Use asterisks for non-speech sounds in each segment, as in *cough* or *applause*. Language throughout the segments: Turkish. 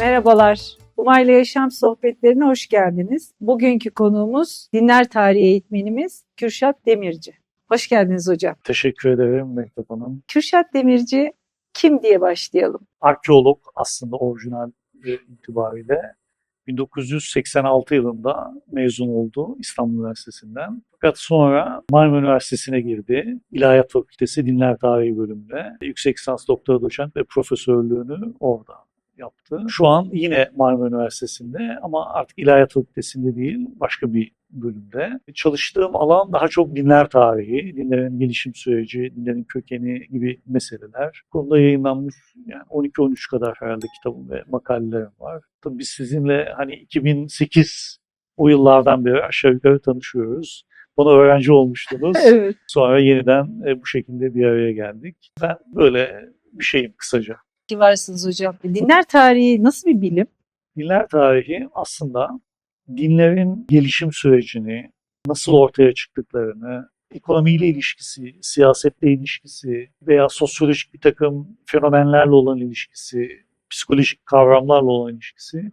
Merhabalar. Umayla Yaşam Sohbetlerine hoş geldiniz. Bugünkü konuğumuz dinler tarihi eğitmenimiz Kürşat Demirci. Hoş geldiniz hocam. Teşekkür ederim Mehtap Hanım. Kürşat Demirci kim diye başlayalım? Arkeolog aslında orijinal itibariyle 1986 yılında mezun oldu İstanbul Üniversitesi'nden. Fakat sonra Marmara Üniversitesi'ne girdi. İlahiyat Fakültesi Dinler Tarihi bölümünde. Yüksek lisans doktora doçent ve profesörlüğünü orada yaptı. Şu an yine Marmara Üniversitesi'nde ama artık İlahiyat Fakültesi'nde değil başka bir bölümde. Çalıştığım alan daha çok dinler tarihi, dinlerin gelişim süreci, dinlerin kökeni gibi meseleler. Bu konuda yayınlanmış yani 12-13 kadar herhalde kitabım ve makalelerim var. Tabii biz sizinle hani 2008 o yıllardan beri aşağı yukarı tanışıyoruz. Bana öğrenci olmuştunuz. *laughs* Evet. Sonra yeniden e, bu şekilde bir araya geldik. Ben böyle bir şeyim kısaca. Ki varsınız hocam. Dinler tarihi nasıl bir bilim? Dinler tarihi aslında dinlerin gelişim sürecini, nasıl ortaya çıktıklarını, ekonomiyle ilişkisi, siyasetle ilişkisi veya sosyolojik bir takım fenomenlerle olan ilişkisi, psikolojik kavramlarla olan ilişkisi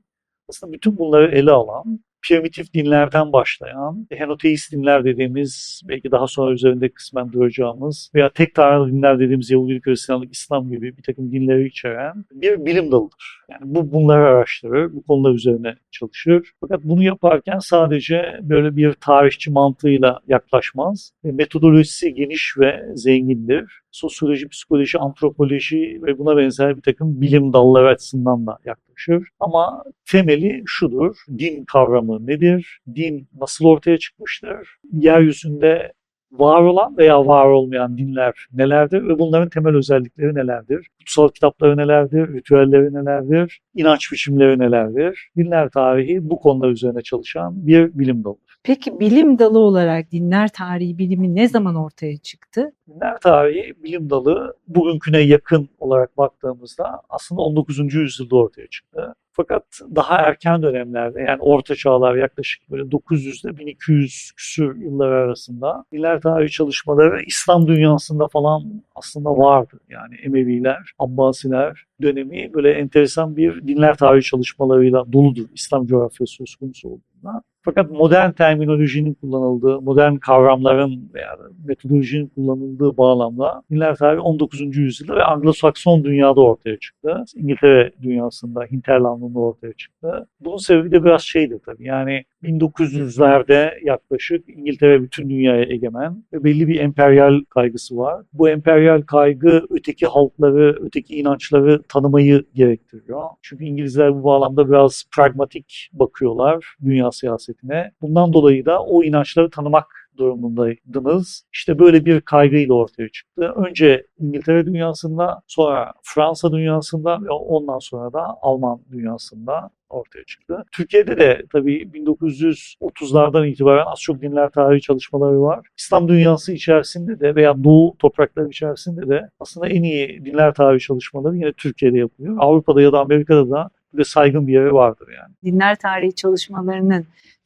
aslında bütün bunları ele alan primitif dinlerden başlayan, henoteist dinler dediğimiz, belki daha sonra üzerinde kısmen duracağımız veya tek tanrılı dinler dediğimiz Yahudilik, Hristiyanlık, İslam gibi bir takım dinleri içeren bir bilim dalıdır. Yani bu bunları araştırır, bu konular üzerine çalışır. Fakat bunu yaparken sadece böyle bir tarihçi mantığıyla yaklaşmaz. E, Metodolojisi geniş ve zengindir. Sosyoloji, psikoloji, antropoloji ve buna benzer bir takım bilim dalları açısından da yaklaşır. Ama temeli şudur. Din kavramı nedir? Din nasıl ortaya çıkmıştır? Yeryüzünde var olan veya var olmayan dinler nelerdir ve bunların temel özellikleri nelerdir? Kutsal kitapları nelerdir? Ritüelleri nelerdir? İnanç biçimleri nelerdir? Dinler tarihi bu konular üzerine çalışan bir bilim dalı. Peki bilim dalı olarak dinler tarihi bilimi ne zaman ortaya çıktı? Dinler tarihi bilim dalı bugünküne yakın olarak baktığımızda aslında 19. yüzyılda ortaya çıktı. Fakat daha erken dönemlerde yani orta çağlar yaklaşık böyle 900 ile 1200 küsur yıllar arasında dinler tarihi çalışmaları İslam dünyasında falan aslında vardı. Yani Emeviler, Abbasiler dönemi böyle enteresan bir dinler tarihi çalışmalarıyla doludur İslam coğrafyası söz konusu olduğunda. Fakat modern terminolojinin kullanıldığı, modern kavramların veya metodolojinin kullanıldığı bağlamda dinler tarihi 19. yüzyılda ve Anglo-Sakson dünyada ortaya çıktı. İngiltere dünyasında, hinterlandında ortaya çıktı. Bunun sebebi de biraz şeydir tabii. Yani 1900'lerde yaklaşık İngiltere bütün dünyaya egemen ve belli bir emperyal kaygısı var. Bu emperyal kaygı öteki halkları, öteki inançları tanımayı gerektiriyor. Çünkü İngilizler bu bağlamda biraz pragmatik bakıyorlar dünya siyasetine. Bundan dolayı da o inançları tanımak durumundaydınız. İşte böyle bir kaygıyla ortaya çıktı. Önce İngiltere dünyasında, sonra Fransa dünyasında ve ondan sonra da Alman dünyasında ortaya çıktı. Türkiye'de de tabii 1930'lardan itibaren az çok dinler tarihi çalışmaları var. İslam dünyası içerisinde de veya Doğu toprakları içerisinde de aslında en iyi dinler tarihi çalışmaları yine Türkiye'de yapılıyor. Avrupa'da ya da Amerika'da da böyle saygın bir yeri vardır yani. Dinler tarihi çalışmalarının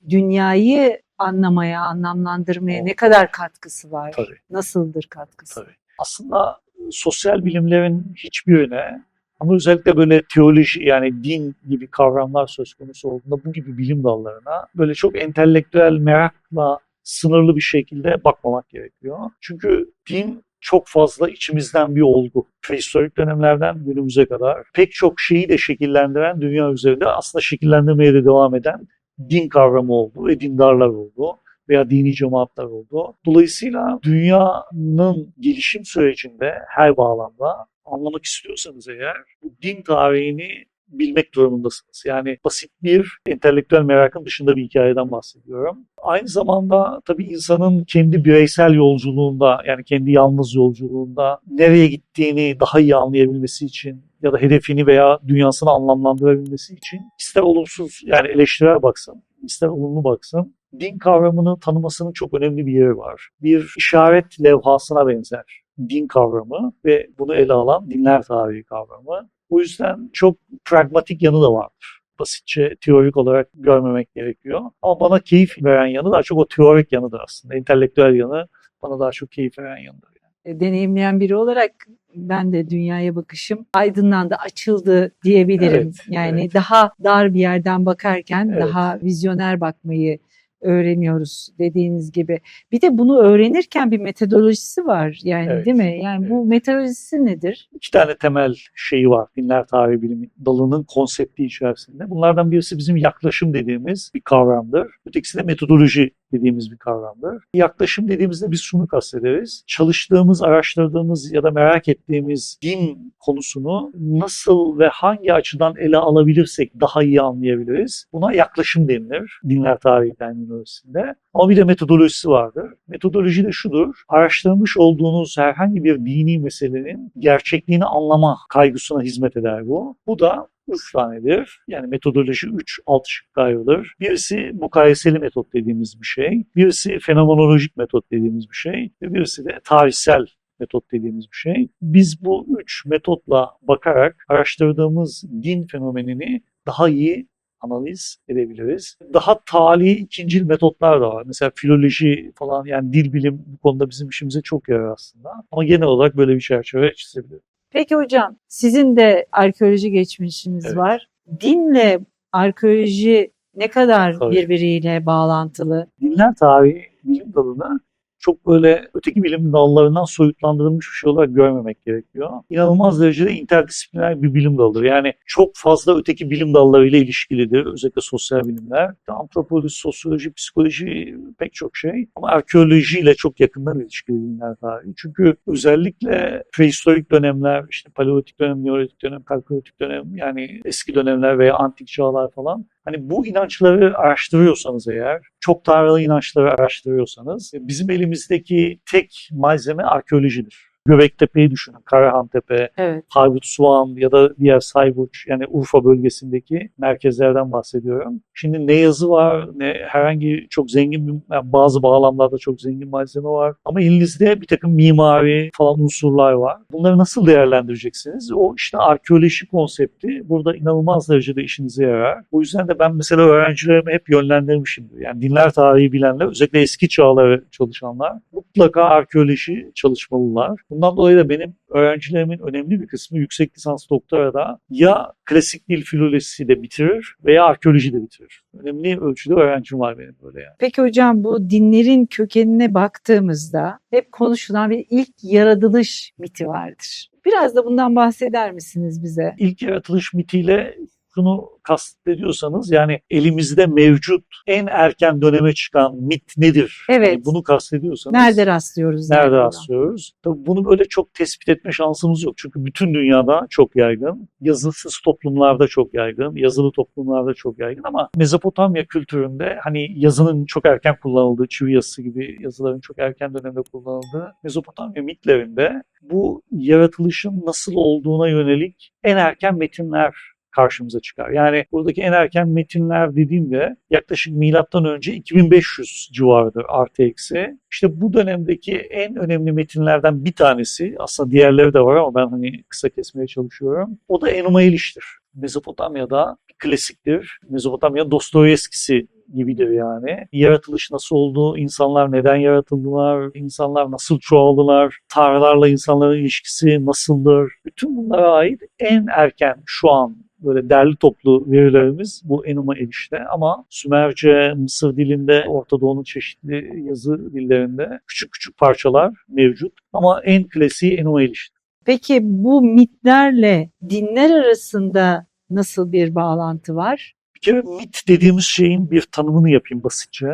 dünyayı anlamaya, anlamlandırmaya ne kadar katkısı var? Tabii. Nasıldır katkısı? Tabii. Aslında sosyal bilimlerin hiçbirine ama özellikle böyle teoloji yani din gibi kavramlar söz konusu olduğunda bu gibi bilim dallarına böyle çok entelektüel merakla sınırlı bir şekilde bakmamak gerekiyor. Çünkü din çok fazla içimizden bir olgu. Prehistorik dönemlerden günümüze kadar pek çok şeyi de şekillendiren dünya üzerinde aslında şekillendirmeye de devam eden din kavramı oldu ve dindarlar oldu veya dini cemaatler oldu. Dolayısıyla dünyanın gelişim sürecinde her bağlamda anlamak istiyorsanız eğer bu din tarihini bilmek durumundasınız. Yani basit bir entelektüel merakın dışında bir hikayeden bahsediyorum. Aynı zamanda tabii insanın kendi bireysel yolculuğunda yani kendi yalnız yolculuğunda nereye gittiğini daha iyi anlayabilmesi için ya da hedefini veya dünyasını anlamlandırabilmesi için ister olumsuz yani eleştirel baksın, ister olumlu baksın din kavramını tanımasının çok önemli bir yeri var. Bir işaret levhasına benzer din kavramı ve bunu ele alan dinler tarihi kavramı. O yüzden çok pragmatik yanı da vardır. Basitçe teorik olarak görmemek gerekiyor. Ama bana keyif veren yanı daha çok o teorik yanıdır aslında. Entelektüel yanı bana daha çok keyif veren yanıdır. e, deneyimleyen biri olarak ben de dünyaya bakışım aydınlandı, açıldı diyebilirim. Evet, yani evet. daha dar bir yerden bakarken Evet. daha vizyoner bakmayı öğreniyoruz dediğiniz gibi. Bir de bunu öğrenirken bir metodolojisi var yani Evet, değil mi? Yani bu metodolojisi nedir? İki tane temel şeyi var dinler tarihi bilimi dalının konsepti içerisinde. Bunlardan birisi bizim yaklaşım dediğimiz bir kavramdır. Ötekisi de metodoloji dediğimiz bir kavramdır. Yaklaşım dediğimizde biz şunu kastederiz. Çalıştığımız, araştırdığımız ya da merak ettiğimiz din konusunu nasıl ve hangi açıdan ele alabilirsek daha iyi anlayabiliriz. Buna yaklaşım denilir dinler tarihi terminolojisinde. Ama bir de metodolojisi vardır. Metodoloji de şudur. Araştırmış olduğunuz herhangi bir dini meselenin gerçekliğini anlama kaygısına hizmet eder bu. Bu da üç tanedir. Yani metodoloji üç alt şıkka ayrılır. Birisi mukayeseli metot dediğimiz bir şey. Birisi fenomenolojik metot dediğimiz bir şey. Ve birisi de tarihsel metot dediğimiz bir şey. Biz bu üç metotla bakarak araştırdığımız din fenomenini daha iyi analiz edebiliriz. Daha tali ikincil metotlar da var. Mesela filoloji falan yani dil bilim bu konuda bizim işimize çok yarar aslında. Ama genel olarak böyle bir çerçeve çizebiliriz. Peki hocam sizin de arkeoloji geçmişiniz Evet. var. Dinle arkeoloji ne kadar Tabii. birbiriyle bağlantılı? Dinler tarihi bilim dalını çok böyle öteki bilim dallarından soyutlandırılmış bir şey olarak görmemek gerekiyor. İnanılmaz derecede interdisipliner bir bilim dalıdır. Yani çok fazla öteki bilim dallarıyla ilişkilidir. Özellikle sosyal bilimler. Antropoloji, sosyoloji, psikoloji pek çok şey. Ama arkeolojiyle çok yakından ilişkili dinler tarihi. Çünkü özellikle prehistorik dönemler, işte paleolitik dönem, neolitik dönem, kalkolitik dönem yani eski dönemler veya antik çağlar falan Hani bu inançları araştırıyorsanız eğer, çok tanrılı inançları araştırıyorsanız bizim elimizdeki tek malzeme arkeolojidir. Göbektepe'yi düşünün, Karahantepe, Evet. Harvut Suvan ya da diğer Sayburç yani Urfa bölgesindeki merkezlerden bahsediyorum. Şimdi ne yazı var ne herhangi çok zengin bir, yani bazı bağlamlarda çok zengin malzeme var. Ama elinizde bir takım mimari falan unsurlar var. Bunları nasıl değerlendireceksiniz? O işte arkeoloji konsepti burada inanılmaz derecede işinize yarar. O yüzden de ben mesela öğrencilerime hep yönlendirmişimdir. Yani dinler tarihi bilenler özellikle eski çağları çalışanlar mutlaka arkeoloji çalışmalılar. Bundan dolayı da benim öğrencilerimin önemli bir kısmı yüksek lisans doktorada ya klasik dil filolojisi de bitirir veya arkeoloji de bitirir. Önemli ölçüde öğrencim var benim böyle yani. Peki hocam bu dinlerin kökenine baktığımızda hep konuşulan bir ilk yaratılış miti vardır. Biraz da bundan bahseder misiniz bize? İlk yaratılış mitiyle şunu kastediyorsanız yani elimizde mevcut en erken döneme çıkan mit nedir? Evet. Yani bunu kastediyorsanız Nerede rastlıyoruz? Nerede yani rastlıyoruz? Tabii bunu böyle çok tespit etme şansımız yok. Çünkü bütün dünyada çok yaygın. Yazısız toplumlarda çok yaygın. Yazılı toplumlarda çok yaygın ama Mezopotamya kültüründe hani yazının çok erken kullanıldığı, çivi yazısı gibi yazıların çok erken dönemde kullanıldığı Mezopotamya mitlerinde bu yaratılışın nasıl olduğuna yönelik en erken metinler karşımıza çıkar. Yani buradaki en erken metinler dediğimde yaklaşık milattan önce 2500 civarıdır artı eksi. İşte bu dönemdeki en önemli metinlerden bir tanesi aslında diğerleri de var ama ben hani kısa kesmeye çalışıyorum. O da Enuma Eliş'tir. Mezopotamya'da klasiktir. Mezopotamya Dostoyevskisi gibidir yani. Yaratılış nasıl oldu, insanlar neden yaratıldılar, insanlar nasıl çoğaldılar, tanrılarla insanların ilişkisi nasıldır. Bütün bunlara ait en erken şu an böyle derli toplu verilerimiz bu Enuma Eliş'te ama Sümerce, Mısır dilinde, Orta Doğu'nun çeşitli yazı dillerinde küçük küçük parçalar mevcut ama en klasiği Enuma Eliş'te. Peki bu mitlerle dinler arasında nasıl bir bağlantı var? Bir kere mit dediğimiz şeyin bir tanımını yapayım basitçe.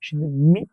Şimdi mit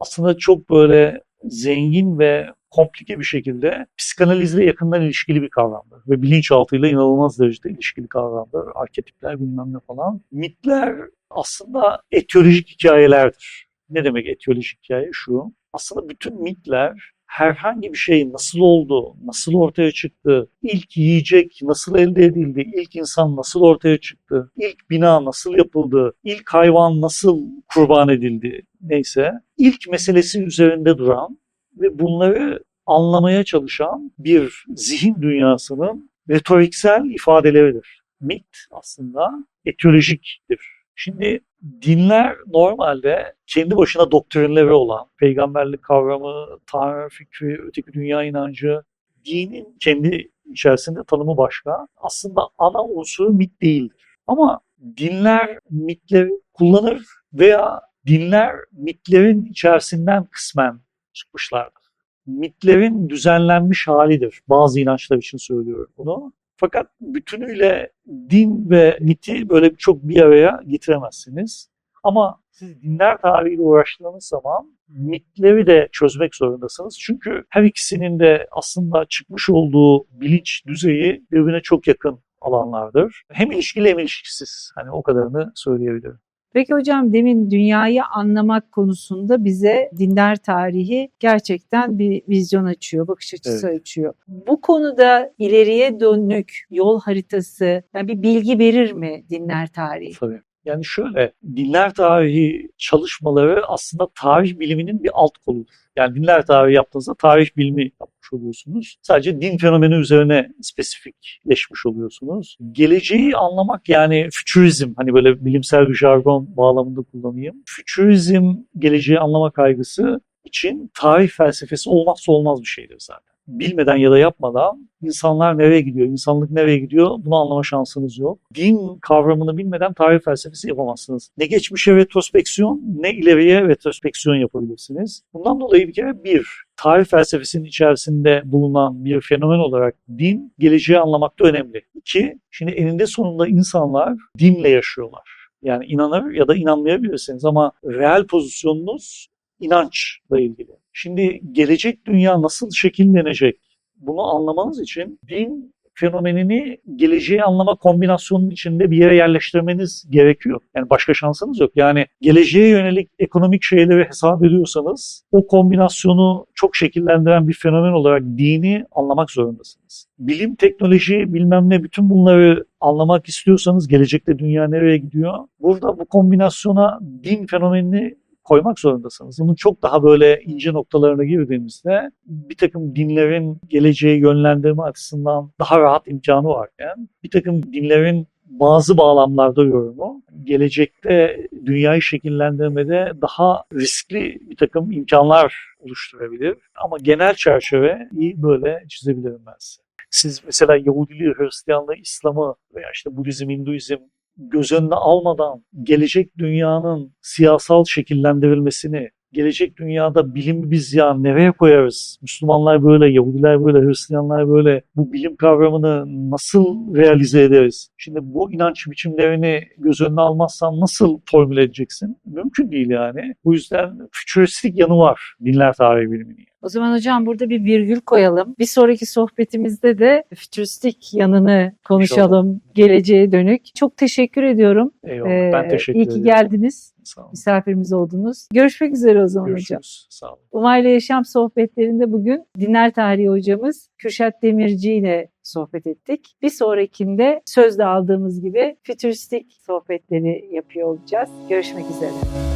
aslında çok böyle zengin ve komplike bir şekilde psikanalizle yakından ilişkili bir kavramdır. Ve bilinçaltıyla inanılmaz derecede ilişkili kavramdır. Arketipler bilmem ne falan. Mitler aslında etiyolojik hikayelerdir. Ne demek etiyolojik hikaye? Şu. Aslında bütün mitler herhangi bir şey nasıl oldu, nasıl ortaya çıktı, ilk yiyecek nasıl elde edildi, ilk insan nasıl ortaya çıktı, ilk bina nasıl yapıldı, ilk hayvan nasıl kurban edildi neyse ilk meselesi üzerinde duran ve bunları anlamaya çalışan bir zihin dünyasının retoriksel ifadeleridir. Mit aslında etiyolojiktir. Şimdi dinler normalde kendi başına doktrinleri olan, peygamberlik kavramı, tanrı fikri, öteki dünya inancı, dinin kendi içerisinde tanımı başka. Aslında ana unsuru mit değildir. Ama dinler mitleri kullanır veya dinler mitlerin içerisinden kısmen çıkmışlardır. Mitlerin düzenlenmiş halidir. Bazı inançlar için söylüyorum bunu. Fakat bütünüyle din ve miti böyle çok bir araya getiremezsiniz. Ama siz dinler tarihiyle uğraştığınız zaman mitleri de çözmek zorundasınız. Çünkü her ikisinin de aslında çıkmış olduğu bilinç düzeyi birbirine çok yakın alanlardır. Hem ilişkili hem ilişkisiz. Hani o kadarını söyleyebilirim. Peki hocam demin dünyayı anlamak konusunda bize dinler tarihi gerçekten bir vizyon açıyor, bakış açısı açıyor. Bu konuda ileriye dönük yol haritası, yani bir bilgi verir mi dinler tarihi? Tabii. Yani şöyle, dinler tarihi çalışmaları aslında tarih biliminin bir alt koludur. Yani dinler tarihi yaptığınızda tarih bilimi oluyorsunuz. Sadece din fenomeni üzerine spesifikleşmiş oluyorsunuz. Geleceği anlamak yani fütürizm, hani böyle bilimsel bir jargon bağlamında kullanayım. Fütürizm, geleceği anlama kaygısı için tarih felsefesi olmazsa olmaz bir şeydir zaten bilmeden ya da yapmadan insanlar nereye gidiyor, insanlık nereye gidiyor bunu anlama şansınız yok. Din kavramını bilmeden tarih felsefesi yapamazsınız. Ne geçmişe retrospeksiyon ne ileriye retrospeksiyon yapabilirsiniz. Bundan dolayı bir kere bir, tarih felsefesinin içerisinde bulunan bir fenomen olarak din geleceği anlamakta önemli. İki, şimdi eninde sonunda insanlar dinle yaşıyorlar. Yani inanır ya da inanmayabilirsiniz ama reel pozisyonunuz inançla ilgili. Şimdi gelecek dünya nasıl şekillenecek bunu anlamanız için din fenomenini geleceği anlama kombinasyonunun içinde bir yere yerleştirmeniz gerekiyor. Yani başka şansınız yok. Yani geleceğe yönelik ekonomik şeyleri hesap ediyorsanız o kombinasyonu çok şekillendiren bir fenomen olarak dini anlamak zorundasınız. Bilim, teknoloji, bilmem ne bütün bunları anlamak istiyorsanız gelecekte dünya nereye gidiyor? Burada bu kombinasyona din fenomenini koymak zorundasınız. Bunun çok daha böyle ince noktalarına girdiğimizde bir takım dinlerin geleceği yönlendirme açısından daha rahat imkanı varken bir takım dinlerin bazı bağlamlarda yorumu gelecekte dünyayı şekillendirmede daha riskli bir takım imkanlar oluşturabilir. Ama genel çerçeveyi böyle çizebilirim ben size. Siz mesela Yahudiliği, Hristiyanlığı, İslam'ı veya işte Budizm, Hinduizm göz önüne almadan gelecek dünyanın siyasal şekillendirilmesini, gelecek dünyada bilimi biz ya nereye koyarız? Müslümanlar böyle, Yahudiler böyle, Hristiyanlar böyle bu bilim kavramını nasıl realize ederiz? Şimdi bu inanç biçimlerini göz önüne almazsan nasıl formüle edeceksin? Mümkün değil yani. Bu yüzden fütüristik yanı var dinler tarihi biliminin. O zaman hocam burada bir virgül koyalım. Bir sonraki sohbetimizde de fütüristik yanını konuşalım, geleceğe dönük. Çok teşekkür ediyorum. Eyvallah. Ee, ben teşekkür İyi ederim. ki geldiniz, Sağ olun. misafirimiz oldunuz. Görüşmek üzere o zaman hocam. Görüşürüz. Sağ olun. Umayla Yaşam sohbetlerinde bugün dinler tarihi hocamız Kürşat Demirci ile sohbet ettik. Bir sonrakinde sözde aldığımız gibi fütüristik sohbetleri yapıyor olacağız. Görüşmek üzere.